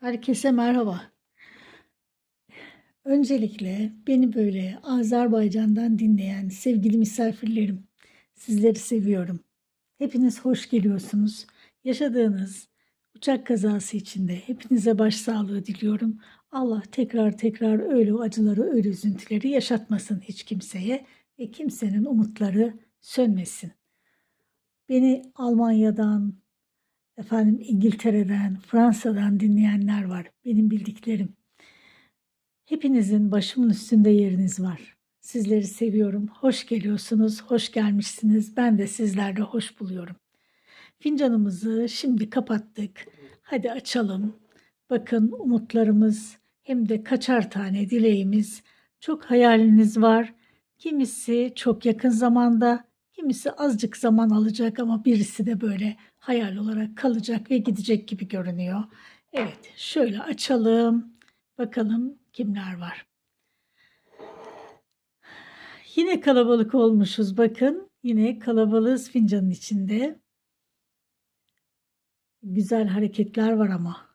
Herkese merhaba. Öncelikle beni böyle Azerbaycan'dan dinleyen sevgili misafirlerim, sizleri seviyorum. Hepiniz hoş geliyorsunuz. Yaşadığınız uçak kazası içinde hepinize başsağlığı diliyorum. Allah tekrar tekrar öyle acıları, öyle üzüntüleri yaşatmasın hiç kimseye ve kimsenin umutları sönmesin. Beni Almanya'dan, efendim İngiltere'den, Fransa'dan dinleyenler var. Benim bildiklerim. Hepinizin başımın üstünde yeriniz var. Sizleri seviyorum. Hoş geliyorsunuz, hoş gelmişsiniz. Ben de sizlerle hoş buluyorum. Fincanımızı şimdi kapattık. Hadi açalım. Bakın umutlarımız hem de kaçar tane dileğimiz. Çok hayaliniz var. Kimisi çok yakın zamanda, kimisi azıcık zaman alacak ama birisi de böyle hayal olarak kalacak ve gidecek gibi görünüyor. Evet, şöyle açalım. Bakalım kimler var. Yine kalabalık olmuşuz bakın. Yine kalabalığız fincanın içinde. Güzel hareketler var ama.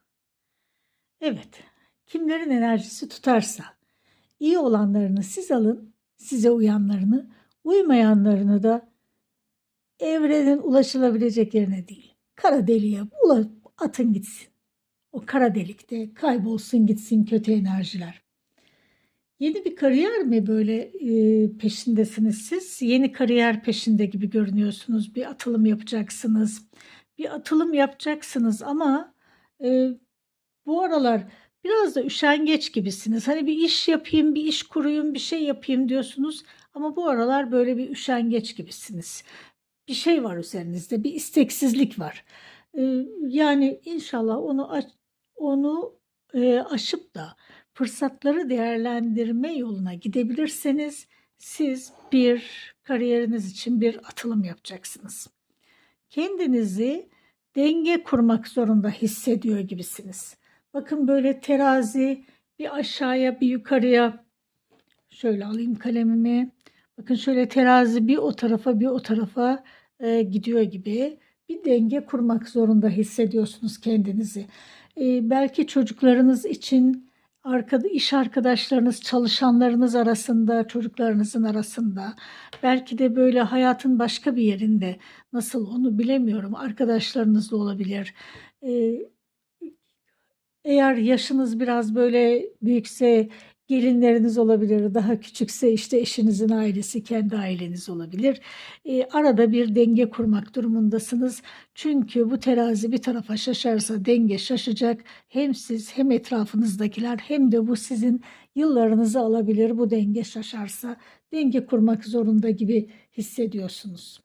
Evet, kimlerin enerjisi tutarsa. iyi olanlarını siz alın, size uyanlarını, uymayanlarını da evrenin ulaşılabilecek yerine değil. Kara deliğe ula- atın gitsin. O kara delikte kaybolsun gitsin kötü enerjiler. Yeni bir kariyer mi böyle e, peşindesiniz siz? Yeni kariyer peşinde gibi görünüyorsunuz. Bir atılım yapacaksınız. Bir atılım yapacaksınız ama e, bu aralar biraz da üşengeç gibisiniz. Hani bir iş yapayım, bir iş kurayım, bir şey yapayım diyorsunuz. Ama bu aralar böyle bir üşengeç gibisiniz bir şey var üzerinizde, bir isteksizlik var. Yani inşallah onu onu aşıp da fırsatları değerlendirme yoluna gidebilirseniz siz bir kariyeriniz için bir atılım yapacaksınız. Kendinizi denge kurmak zorunda hissediyor gibisiniz. Bakın böyle terazi bir aşağıya bir yukarıya şöyle alayım kalemimi. Bakın şöyle terazi bir o tarafa bir o tarafa e, gidiyor gibi bir denge kurmak zorunda hissediyorsunuz kendinizi. E, belki çocuklarınız için arkada iş arkadaşlarınız, çalışanlarınız arasında, çocuklarınızın arasında, belki de böyle hayatın başka bir yerinde nasıl onu bilemiyorum. Arkadaşlarınız da olabilir. E, eğer yaşınız biraz böyle büyükse gelinleriniz olabilir, daha küçükse işte eşinizin ailesi, kendi aileniz olabilir. E, arada bir denge kurmak durumundasınız. Çünkü bu terazi bir tarafa şaşarsa denge şaşacak. Hem siz hem etrafınızdakiler hem de bu sizin yıllarınızı alabilir bu denge şaşarsa. Denge kurmak zorunda gibi hissediyorsunuz.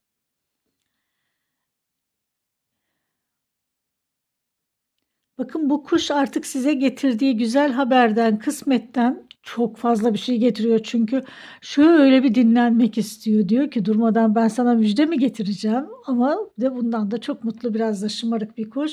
Bakın bu kuş artık size getirdiği güzel haberden, kısmetten çok fazla bir şey getiriyor. Çünkü şöyle bir dinlenmek istiyor. Diyor ki durmadan ben sana müjde mi getireceğim? Ama de bundan da çok mutlu biraz da şımarık bir kuş.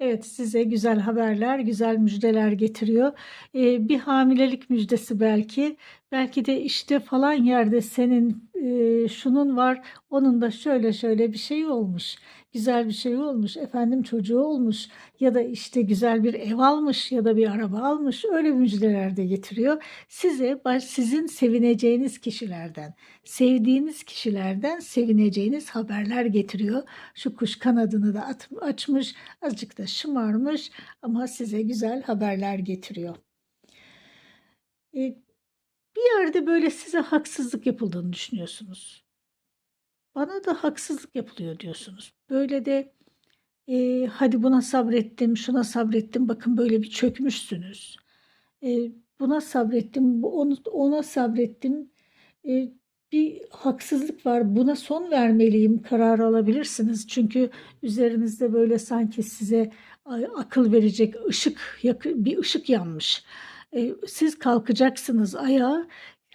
Evet size güzel haberler, güzel müjdeler getiriyor. Ee, bir hamilelik müjdesi belki. Belki de işte falan yerde senin e, şunun var, onun da şöyle şöyle bir şey olmuş güzel bir şey olmuş, efendim çocuğu olmuş ya da işte güzel bir ev almış ya da bir araba almış öyle müjdeler de getiriyor. Size sizin sevineceğiniz kişilerden, sevdiğiniz kişilerden sevineceğiniz haberler getiriyor. Şu kuş kanadını da at, açmış, azıcık da şımarmış ama size güzel haberler getiriyor. E, bir yerde böyle size haksızlık yapıldığını düşünüyorsunuz. Bana da haksızlık yapılıyor diyorsunuz. Böyle de e, hadi buna sabrettim, şuna sabrettim. Bakın böyle bir çökmüşsünüz. E, buna sabrettim, onu, ona sabrettim. E, bir haksızlık var. Buna son vermeliyim kararı alabilirsiniz. Çünkü üzerinizde böyle sanki size akıl verecek ışık, bir ışık yanmış. E, siz kalkacaksınız ayağa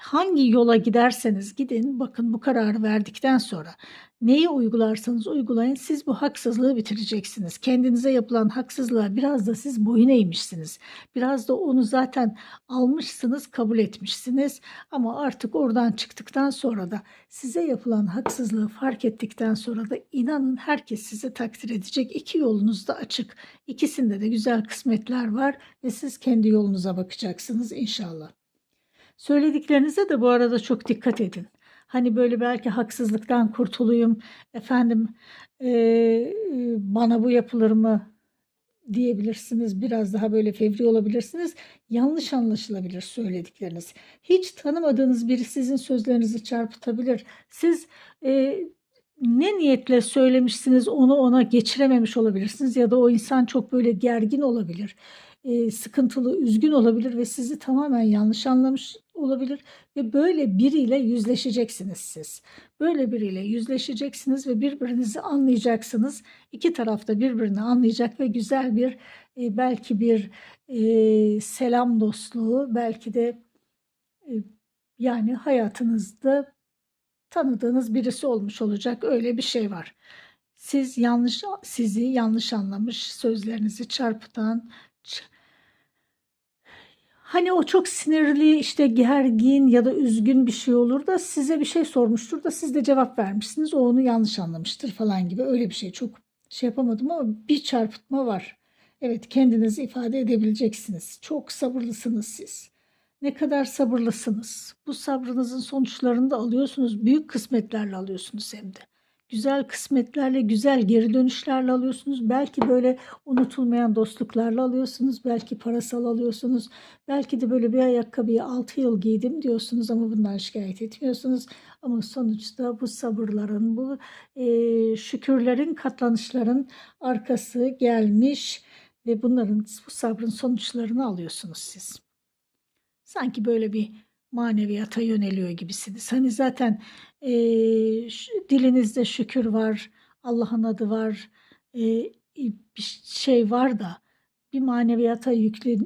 hangi yola giderseniz gidin bakın bu kararı verdikten sonra neyi uygularsanız uygulayın siz bu haksızlığı bitireceksiniz. Kendinize yapılan haksızlığa biraz da siz boyun eğmişsiniz. Biraz da onu zaten almışsınız, kabul etmişsiniz. Ama artık oradan çıktıktan sonra da size yapılan haksızlığı fark ettikten sonra da inanın herkes sizi takdir edecek. İki yolunuz da açık. İkisinde de güzel kısmetler var ve siz kendi yolunuza bakacaksınız inşallah. Söylediklerinize de bu arada çok dikkat edin. Hani böyle belki haksızlıktan kurtulayım, efendim eee, bana bu yapılır mı diyebilirsiniz. Biraz daha böyle fevri olabilirsiniz. Yanlış anlaşılabilir söyledikleriniz. Hiç tanımadığınız biri sizin sözlerinizi çarpıtabilir. Siz eee, ne niyetle söylemişsiniz onu ona geçirememiş olabilirsiniz ya da o insan çok böyle gergin olabilir e, sıkıntılı, üzgün olabilir ve sizi tamamen yanlış anlamış olabilir ve böyle biriyle yüzleşeceksiniz siz. Böyle biriyle yüzleşeceksiniz ve birbirinizi anlayacaksınız. İki tarafta birbirini anlayacak ve güzel bir e, belki bir e, selam dostluğu, belki de e, yani hayatınızda tanıdığınız birisi olmuş olacak. Öyle bir şey var. Siz yanlış sizi yanlış anlamış, sözlerinizi çarpıtan, Hani o çok sinirli, işte gergin ya da üzgün bir şey olur da size bir şey sormuştur da siz de cevap vermişsiniz. O onu yanlış anlamıştır falan gibi öyle bir şey. Çok şey yapamadım ama bir çarpıtma var. Evet kendinizi ifade edebileceksiniz. Çok sabırlısınız siz. Ne kadar sabırlısınız. Bu sabrınızın sonuçlarını da alıyorsunuz. Büyük kısmetlerle alıyorsunuz hem de güzel kısmetlerle, güzel geri dönüşlerle alıyorsunuz. Belki böyle unutulmayan dostluklarla alıyorsunuz. Belki parasal alıyorsunuz. Belki de böyle bir ayakkabıyı 6 yıl giydim diyorsunuz ama bundan şikayet etmiyorsunuz. Ama sonuçta bu sabırların, bu e, şükürlerin, katlanışların arkası gelmiş ve bunların, bu sabrın sonuçlarını alıyorsunuz siz. Sanki böyle bir maneviyata yöneliyor gibisiniz. Hani zaten e, dilinizde şükür var, Allah'ın adı var, e, bir şey var da bir maneviyata yüklen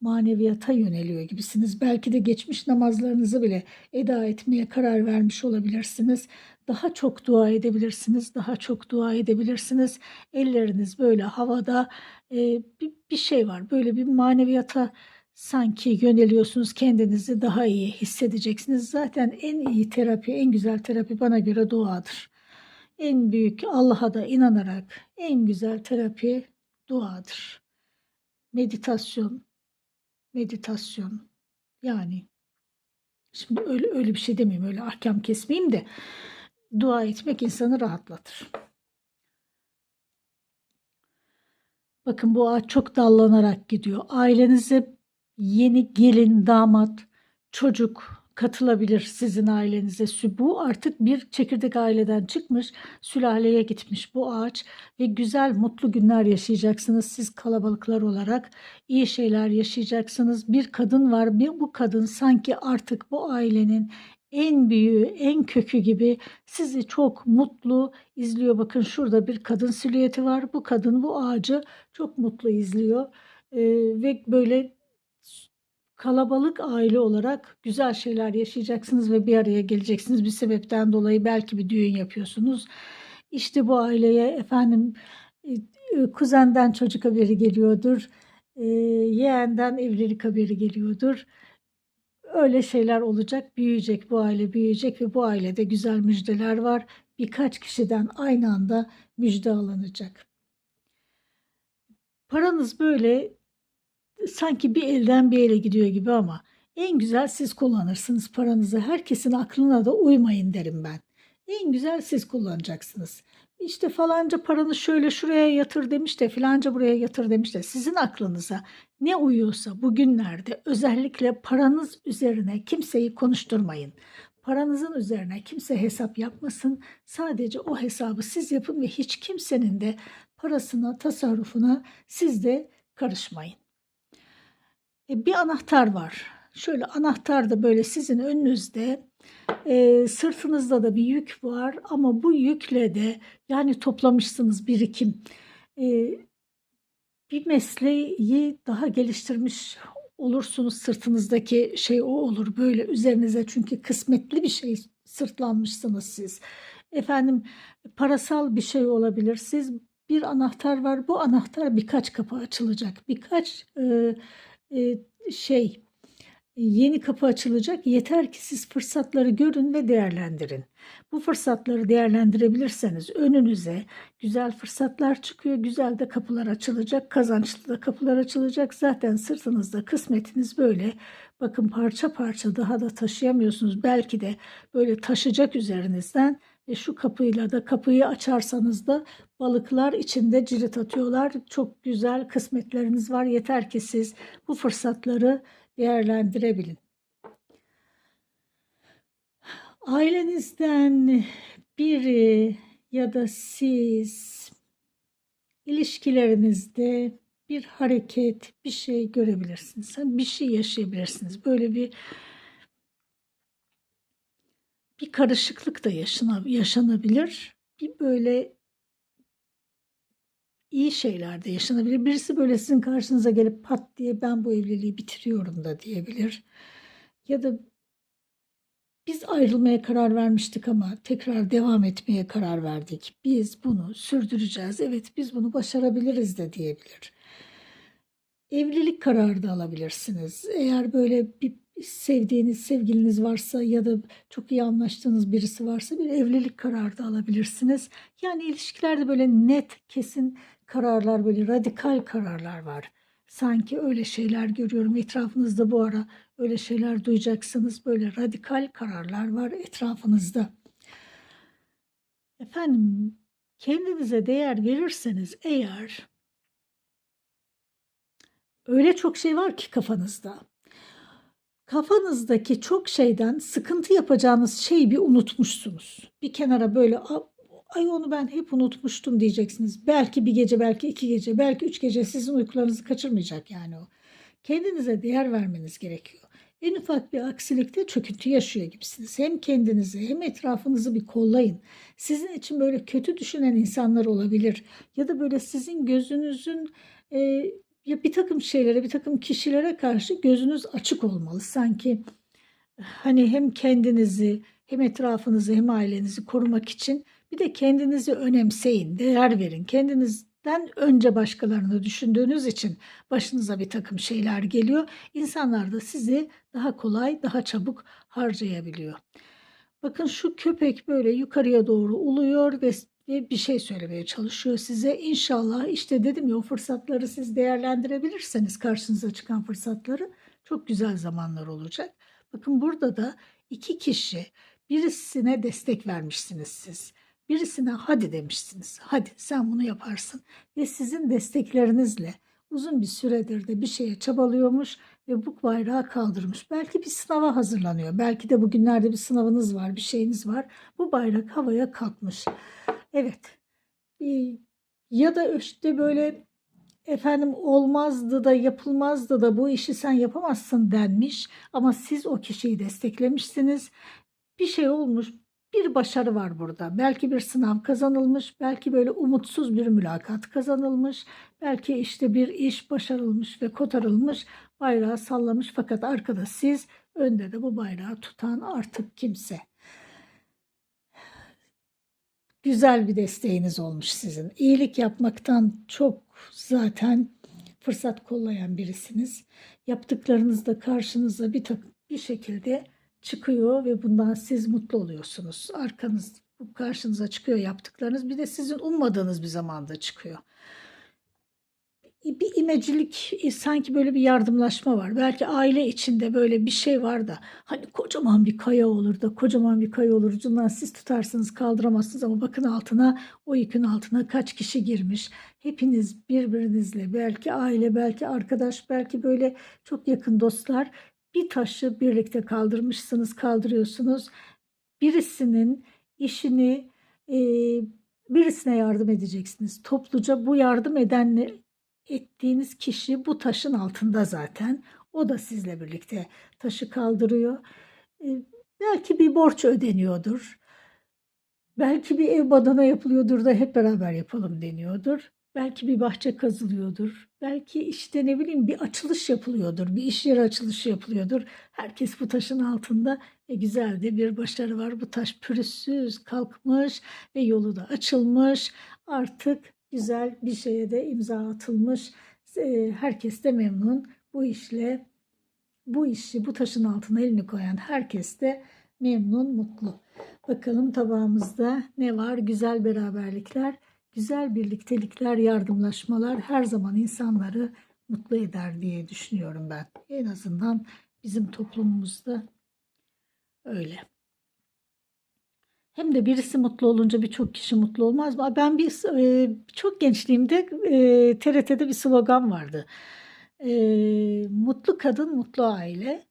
maneviyata yöneliyor gibisiniz. Belki de geçmiş namazlarınızı bile eda etmeye karar vermiş olabilirsiniz. Daha çok dua edebilirsiniz, daha çok dua edebilirsiniz. Elleriniz böyle havada e, bir, bir şey var. Böyle bir maneviyata sanki yöneliyorsunuz kendinizi daha iyi hissedeceksiniz. Zaten en iyi terapi, en güzel terapi bana göre duadır. En büyük Allah'a da inanarak en güzel terapi duadır. Meditasyon, meditasyon yani şimdi öyle öyle bir şey demeyeyim öyle ahkam kesmeyeyim de dua etmek insanı rahatlatır. Bakın bu ağaç çok dallanarak gidiyor. Ailenize yeni gelin, damat, çocuk katılabilir sizin ailenize. Bu artık bir çekirdek aileden çıkmış, sülaleye gitmiş bu ağaç ve güzel, mutlu günler yaşayacaksınız siz kalabalıklar olarak. iyi şeyler yaşayacaksınız. Bir kadın var, bir bu kadın sanki artık bu ailenin en büyüğü, en kökü gibi sizi çok mutlu izliyor. Bakın şurada bir kadın silüeti var. Bu kadın bu ağacı çok mutlu izliyor. Ee, ve böyle kalabalık aile olarak güzel şeyler yaşayacaksınız ve bir araya geleceksiniz. Bir sebepten dolayı belki bir düğün yapıyorsunuz. İşte bu aileye efendim e, e, kuzenden çocuk haberi geliyordur. E, yeğenden evlilik haberi geliyordur. Öyle şeyler olacak, büyüyecek bu aile büyüyecek ve bu ailede güzel müjdeler var. Birkaç kişiden aynı anda müjde alınacak. Paranız böyle sanki bir elden bir ele gidiyor gibi ama en güzel siz kullanırsınız paranızı. Herkesin aklına da uymayın derim ben. En güzel siz kullanacaksınız. İşte falanca paranı şöyle şuraya yatır demiş de filanca buraya yatır demiş de sizin aklınıza ne uyuyorsa bugünlerde özellikle paranız üzerine kimseyi konuşturmayın. Paranızın üzerine kimse hesap yapmasın. Sadece o hesabı siz yapın ve hiç kimsenin de parasına, tasarrufuna siz de karışmayın. E, bir anahtar var. Şöyle anahtar da böyle sizin önünüzde e, sırtınızda da bir yük var ama bu yükle de yani toplamışsınız birikim. E, bir mesleği daha geliştirmiş olursunuz sırtınızdaki şey o olur böyle üzerinize çünkü kısmetli bir şey sırtlanmışsınız siz. Efendim parasal bir şey olabilir. Siz bir anahtar var. Bu anahtar birkaç kapı açılacak. Birkaç e, şey yeni kapı açılacak. Yeter ki siz fırsatları görün ve değerlendirin. Bu fırsatları değerlendirebilirseniz önünüze güzel fırsatlar çıkıyor. Güzel de kapılar açılacak. Kazançlı da kapılar açılacak. Zaten sırtınızda kısmetiniz böyle. Bakın parça parça daha da taşıyamıyorsunuz. Belki de böyle taşacak üzerinizden ve şu kapıyla da kapıyı açarsanız da balıklar içinde cirit atıyorlar. Çok güzel kısmetleriniz var. Yeter ki siz bu fırsatları değerlendirebilin. Ailenizden biri ya da siz ilişkilerinizde bir hareket, bir şey görebilirsiniz. Bir şey yaşayabilirsiniz. Böyle bir bir karışıklık da yaşana, yaşanabilir. Bir böyle iyi şeyler de yaşanabilir. Birisi böyle sizin karşınıza gelip pat diye ben bu evliliği bitiriyorum da diyebilir. Ya da biz ayrılmaya karar vermiştik ama tekrar devam etmeye karar verdik. Biz bunu sürdüreceğiz. Evet biz bunu başarabiliriz de diyebilir. Evlilik kararı da alabilirsiniz. Eğer böyle bir sevdiğiniz sevgiliniz varsa ya da çok iyi anlaştığınız birisi varsa bir evlilik kararı da alabilirsiniz. Yani ilişkilerde böyle net, kesin kararlar, böyle radikal kararlar var. Sanki öyle şeyler görüyorum etrafınızda bu ara öyle şeyler duyacaksınız. Böyle radikal kararlar var etrafınızda. Efendim kendinize değer verirseniz eğer öyle çok şey var ki kafanızda. Kafanızdaki çok şeyden sıkıntı yapacağınız şeyi bir unutmuşsunuz. Bir kenara böyle ay onu ben hep unutmuştum diyeceksiniz. Belki bir gece, belki iki gece, belki üç gece sizin uykularınızı kaçırmayacak yani o. Kendinize değer vermeniz gerekiyor. En ufak bir aksilikte çöküntü yaşıyor gibisiniz. Hem kendinizi hem etrafınızı bir kollayın. Sizin için böyle kötü düşünen insanlar olabilir. Ya da böyle sizin gözünüzün e, bir takım şeylere, bir takım kişilere karşı gözünüz açık olmalı. Sanki hani hem kendinizi hem etrafınızı hem ailenizi korumak için bir de kendinizi önemseyin, değer verin. Kendinizden önce başkalarını düşündüğünüz için başınıza bir takım şeyler geliyor. İnsanlar da sizi daha kolay, daha çabuk harcayabiliyor. Bakın şu köpek böyle yukarıya doğru uluyor ve ve bir şey söylemeye çalışıyor size. İnşallah işte dedim ya o fırsatları siz değerlendirebilirseniz karşınıza çıkan fırsatları çok güzel zamanlar olacak. Bakın burada da iki kişi birisine destek vermişsiniz siz. Birisine hadi demişsiniz. Hadi sen bunu yaparsın. Ve sizin desteklerinizle uzun bir süredir de bir şeye çabalıyormuş ve bu bayrağı kaldırmış. Belki bir sınava hazırlanıyor. Belki de bugünlerde bir sınavınız var, bir şeyiniz var. Bu bayrak havaya kalkmış. Evet. Ya da işte böyle efendim olmazdı da yapılmazdı da bu işi sen yapamazsın denmiş ama siz o kişiyi desteklemişsiniz. Bir şey olmuş, bir başarı var burada. Belki bir sınav kazanılmış, belki böyle umutsuz bir mülakat kazanılmış, belki işte bir iş başarılmış ve kotarılmış, bayrağı sallamış fakat arkada siz, önde de bu bayrağı tutan artık kimse. Güzel bir desteğiniz olmuş sizin. İyilik yapmaktan çok zaten fırsat kollayan birisiniz. Yaptıklarınız da karşınıza bir, bir şekilde çıkıyor ve bundan siz mutlu oluyorsunuz. Arkanız karşınıza çıkıyor yaptıklarınız. Bir de sizin ummadığınız bir zamanda çıkıyor. Bir imecilik e, sanki böyle bir yardımlaşma var. Belki aile içinde böyle bir şey var da hani kocaman bir kaya olur da kocaman bir kaya olur. Ucundan siz tutarsınız kaldıramazsınız ama bakın altına o yükün altına kaç kişi girmiş. Hepiniz birbirinizle belki aile belki arkadaş belki böyle çok yakın dostlar bir taşı birlikte kaldırmışsınız, kaldırıyorsunuz. Birisinin işini e, birisine yardım edeceksiniz. Topluca bu yardım edenle ettiğiniz kişi bu taşın altında zaten. O da sizle birlikte taşı kaldırıyor. E, belki bir borç ödeniyordur. Belki bir ev badana yapılıyordur da hep beraber yapalım deniyordur. Belki bir bahçe kazılıyordur. belki işte ne bileyim bir açılış yapılıyordur, bir iş yeri açılışı yapılıyordur. Herkes bu taşın altında ve güzel de bir başarı var. Bu taş pürüzsüz kalkmış ve yolu da açılmış. Artık güzel bir şeye de imza atılmış. Ee, Herkes de memnun bu işle. Bu işi bu taşın altına elini koyan herkes de memnun, mutlu. Bakalım tabağımızda ne var? Güzel beraberlikler, güzel birliktelikler, yardımlaşmalar her zaman insanları mutlu eder diye düşünüyorum ben. En azından bizim toplumumuzda öyle. Hem de birisi mutlu olunca birçok kişi mutlu olmaz mı? Ben bir e, çok gençliğimde e, TRT'de bir slogan vardı. E, mutlu kadın, mutlu aile.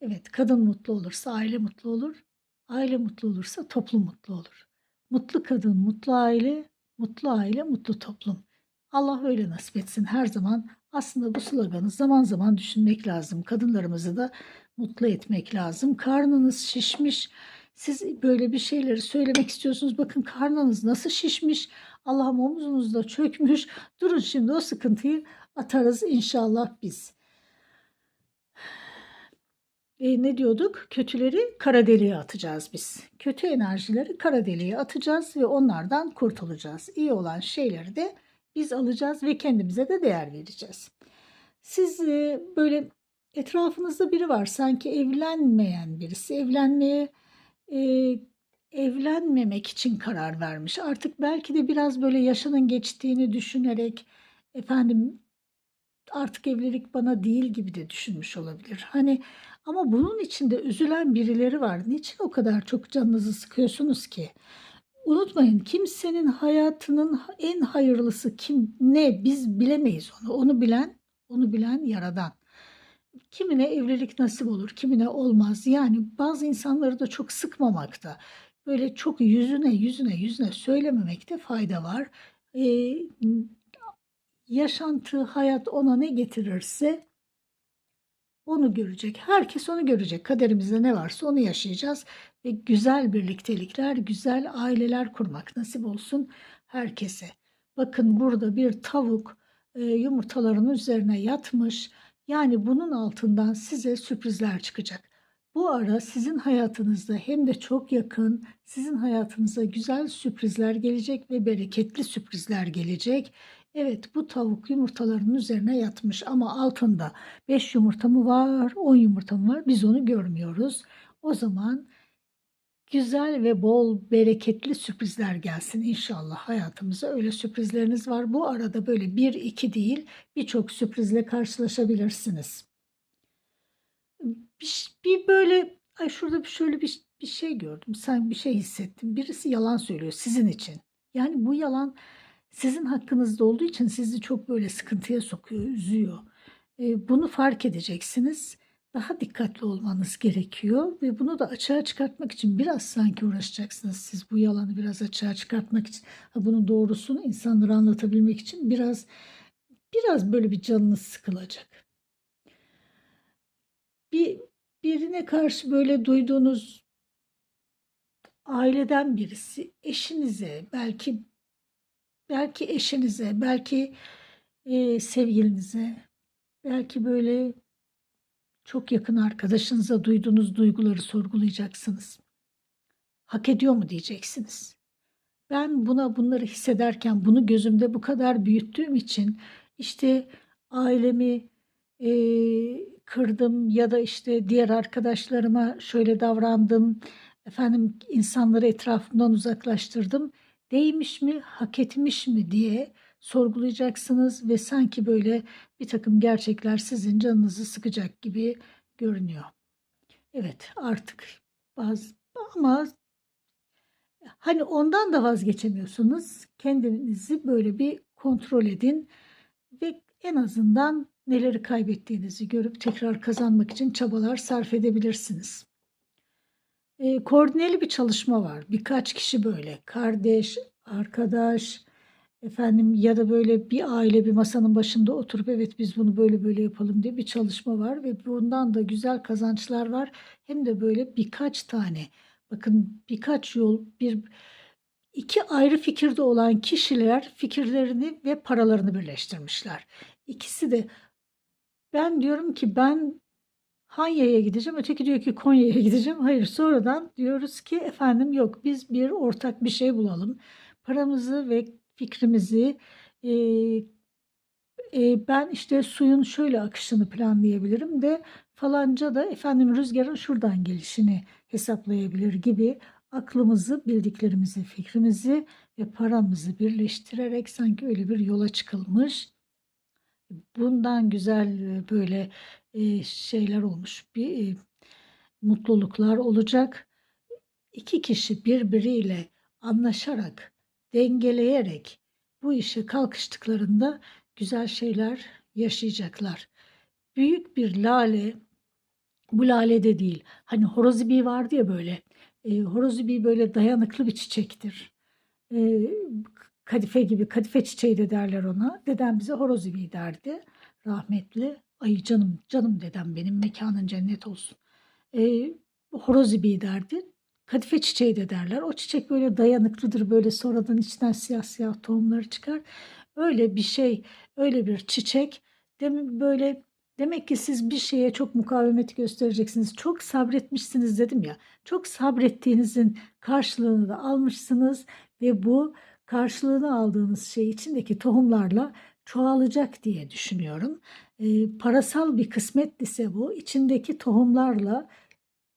Evet, kadın mutlu olursa aile mutlu olur. Aile mutlu olursa toplum mutlu olur. Mutlu kadın, mutlu aile, mutlu aile, mutlu toplum. Allah öyle nasip etsin her zaman. Aslında bu sloganı zaman zaman düşünmek lazım. Kadınlarımızı da mutlu etmek lazım. Karnınız şişmiş. Siz böyle bir şeyleri söylemek istiyorsunuz. Bakın karnınız nasıl şişmiş. Allah'ım omzunuzda çökmüş. Durun şimdi o sıkıntıyı atarız inşallah biz. E, ne diyorduk? Kötüleri kara deliğe atacağız biz. Kötü enerjileri kara deliğe atacağız ve onlardan kurtulacağız. İyi olan şeyleri de biz alacağız ve kendimize de değer vereceğiz. Siz e, böyle etrafınızda biri var sanki evlenmeyen birisi evlenmeye e, evlenmemek için karar vermiş. Artık belki de biraz böyle yaşının geçtiğini düşünerek efendim artık evlilik bana değil gibi de düşünmüş olabilir. Hani ama bunun içinde üzülen birileri var. Niçin o kadar çok canınızı sıkıyorsunuz ki? Unutmayın kimsenin hayatının en hayırlısı kim ne biz bilemeyiz onu. Onu bilen, onu bilen yaradan. Kimine evlilik nasip olur, kimine olmaz. Yani bazı insanları da çok sıkmamakta. Böyle çok yüzüne yüzüne yüzüne söylememekte fayda var. Ee, yaşantı, hayat ona ne getirirse onu görecek. Herkes onu görecek. Kaderimizde ne varsa onu yaşayacağız ve güzel birliktelikler, güzel aileler kurmak nasip olsun herkese. Bakın burada bir tavuk e, yumurtaların üzerine yatmış. Yani bunun altından size sürprizler çıkacak. Bu ara sizin hayatınızda hem de çok yakın sizin hayatınıza güzel sürprizler gelecek ve bereketli sürprizler gelecek. Evet bu tavuk yumurtaların üzerine yatmış ama altında 5 yumurta mı var 10 yumurta mı var biz onu görmüyoruz. O zaman güzel ve bol bereketli sürprizler gelsin inşallah hayatımıza öyle sürprizleriniz var. Bu arada böyle bir iki değil birçok sürprizle karşılaşabilirsiniz. Bir, bir böyle ay şurada bir şöyle bir, bir şey gördüm sen bir şey hissettim birisi yalan söylüyor sizin için. Yani bu yalan sizin hakkınızda olduğu için sizi çok böyle sıkıntıya sokuyor, üzüyor. Bunu fark edeceksiniz. Daha dikkatli olmanız gerekiyor ve bunu da açığa çıkartmak için biraz sanki uğraşacaksınız. Siz bu yalanı biraz açığa çıkartmak için, bunun doğrusunu insanlara anlatabilmek için biraz biraz böyle bir canınız sıkılacak. Bir birine karşı böyle duyduğunuz aileden birisi, eşinize, belki belki eşinize, belki e, sevgilinize, belki böyle çok yakın arkadaşınıza duyduğunuz duyguları sorgulayacaksınız. Hak ediyor mu diyeceksiniz. Ben buna bunları hissederken bunu gözümde bu kadar büyüttüğüm için işte ailemi e, kırdım ya da işte diğer arkadaşlarıma şöyle davrandım. Efendim insanları etrafımdan uzaklaştırdım değmiş mi, hak etmiş mi diye sorgulayacaksınız ve sanki böyle bir takım gerçekler sizin canınızı sıkacak gibi görünüyor. Evet artık bazı ama hani ondan da vazgeçemiyorsunuz. Kendinizi böyle bir kontrol edin ve en azından neleri kaybettiğinizi görüp tekrar kazanmak için çabalar sarf edebilirsiniz e, koordineli bir çalışma var. Birkaç kişi böyle kardeş, arkadaş, efendim ya da böyle bir aile bir masanın başında oturup evet biz bunu böyle böyle yapalım diye bir çalışma var ve bundan da güzel kazançlar var. Hem de böyle birkaç tane bakın birkaç yol bir iki ayrı fikirde olan kişiler fikirlerini ve paralarını birleştirmişler. İkisi de ben diyorum ki ben Hanya'ya gideceğim. Öteki diyor ki Konya'ya gideceğim. Hayır sonradan diyoruz ki efendim yok biz bir ortak bir şey bulalım. Paramızı ve fikrimizi e, e, ben işte suyun şöyle akışını planlayabilirim de falanca da efendim rüzgarın şuradan gelişini hesaplayabilir gibi aklımızı, bildiklerimizi, fikrimizi ve paramızı birleştirerek sanki öyle bir yola çıkılmış. Bundan güzel böyle şeyler olmuş, bir mutluluklar olacak. İki kişi birbiriyle anlaşarak, dengeleyerek bu işe kalkıştıklarında güzel şeyler yaşayacaklar. Büyük bir lale, bu lale de değil. Hani horozibi vardı ya böyle. E, horozibi böyle dayanıklı bir çiçektir. E, kadife gibi, kadife çiçeği de derler ona. Dedem bize horozibi derdi. Rahmetli. Ay canım, canım dedem benim mekanın cennet olsun. E, horozibi derdi. Kadife çiçeği de derler. O çiçek böyle dayanıklıdır. Böyle sonradan içinden siyah siyah tohumları çıkar. Öyle bir şey, öyle bir çiçek. Dem böyle demek ki siz bir şeye çok mukavemet göstereceksiniz. Çok sabretmişsiniz dedim ya. Çok sabrettiğinizin karşılığını da almışsınız ve bu karşılığını aldığınız şey içindeki tohumlarla çoğalacak diye düşünüyorum. E, parasal bir kısmet ise bu içindeki tohumlarla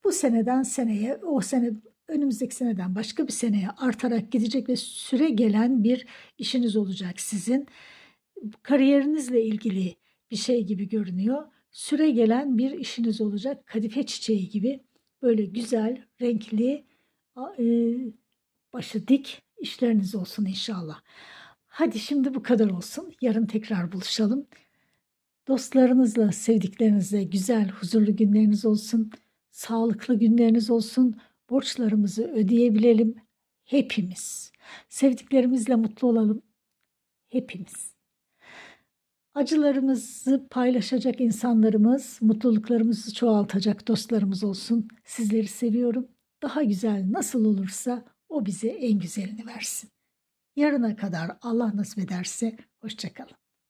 bu seneden seneye, o sene önümüzdeki seneden başka bir seneye artarak gidecek ve süre gelen bir işiniz olacak sizin. Kariyerinizle ilgili bir şey gibi görünüyor. Süre gelen bir işiniz olacak. Kadife çiçeği gibi böyle güzel, renkli, e, başı dik işleriniz olsun inşallah. Hadi şimdi bu kadar olsun. Yarın tekrar buluşalım. Dostlarınızla, sevdiklerinizle güzel, huzurlu günleriniz olsun. Sağlıklı günleriniz olsun. Borçlarımızı ödeyebilelim hepimiz. Sevdiklerimizle mutlu olalım hepimiz. Acılarımızı paylaşacak insanlarımız, mutluluklarımızı çoğaltacak dostlarımız olsun. Sizleri seviyorum. Daha güzel nasıl olursa o bize en güzelini versin. Yarına kadar Allah nasip ederse hoşçakalın.